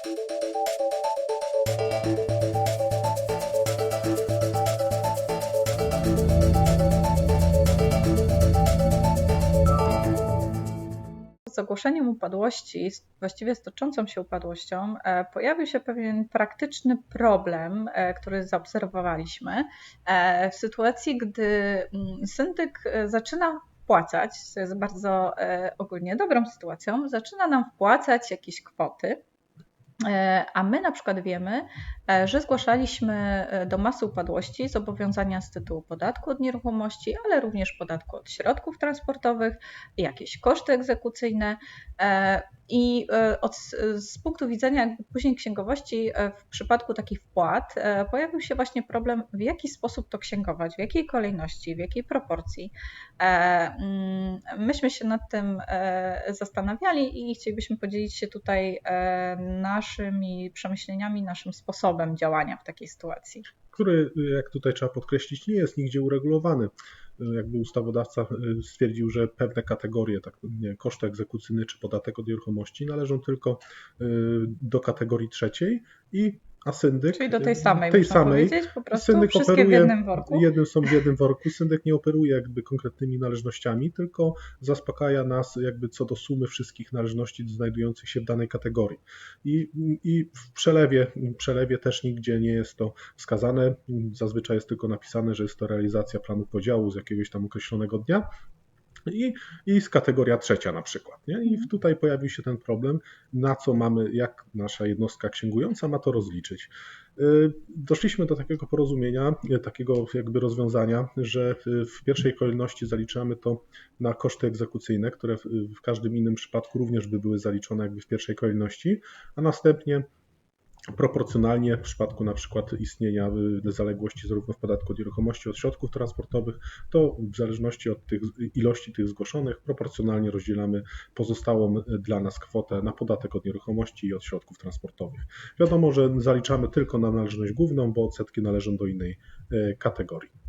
Z ogłoszeniem upadłości, właściwie z toczącą się upadłością, e, pojawił się pewien praktyczny problem, e, który zaobserwowaliśmy e, w sytuacji, gdy mm, syndyk zaczyna wpłacać, co jest bardzo ogólnie dobrą sytuacją, zaczyna nam wpłacać jakieś kwoty. E, A my na przykład wiemy, e, że zgłaszaliśmy e, do masy upadłości zobowiązania z tytułu podatku od nieruchomości, ale również podatku od środków transportowych, jakieś koszty egzekucyjne. I od, z punktu widzenia później księgowości, w przypadku takich wpłat pojawił się właśnie problem, w jaki sposób to księgować, w jakiej kolejności, w jakiej proporcji. Mm, Myśmy się nad tym zastanawiali i chcielibyśmy podzielić się tutaj e, naszymi przemyśleniami, naszym sposobem działania w takiej sytuacji. który, jak tutaj trzeba podkreślić, nie jest nigdzie uregulowany. Jakby ustawodawca y, stwierdził, że pewne kategorie, tak, nie, koszty egzekucyjne czy podatek od nieruchomości należą tylko y, do kategorii trzeciej i a syndyk Czyli do tej samej, tej samej po prostu syndyk wszystkie w operuje jednym worku. są w jednym worku. Syndyk nie operuje jakby konkretnymi należnościami, tylko zaspokaja nas jakby co do sumy wszystkich należności znajdujących się w danej kategorii. I, i w przelewie, przelewie też nigdzie nie jest to wskazane. Zazwyczaj jest tylko napisane, że jest to realizacja planu podziału z jakiegoś tam określonego dnia. I, I jest kategoria trzecia na przykład. Nie? I tutaj pojawił się ten problem, na co mamy, jak nasza jednostka księgująca ma to rozliczyć. Y, Doszliśmy do takiego porozumienia, y, takiego jakby rozwiązania, że y, w pierwszej kolejności zaliczamy to na koszty egzekucyjne, które w, w każdym innym przypadku również by były zaliczone jakby w pierwszej kolejności, a następnie proporcjonalnie w przypadku na przykład istnienia y, zaległości zarówno w podatku od nieruchomości, od środków transportowych, to w zależności od tych ilości tych zgłoszonych proporcjonalnie rozdzielamy pozostałą y, dla nas kwotę na podatek od nieruchomości i od środków transportowych. Wiadomo, że zaliczamy tylko na należność główną, bo odsetki należą do innej y, kategorii.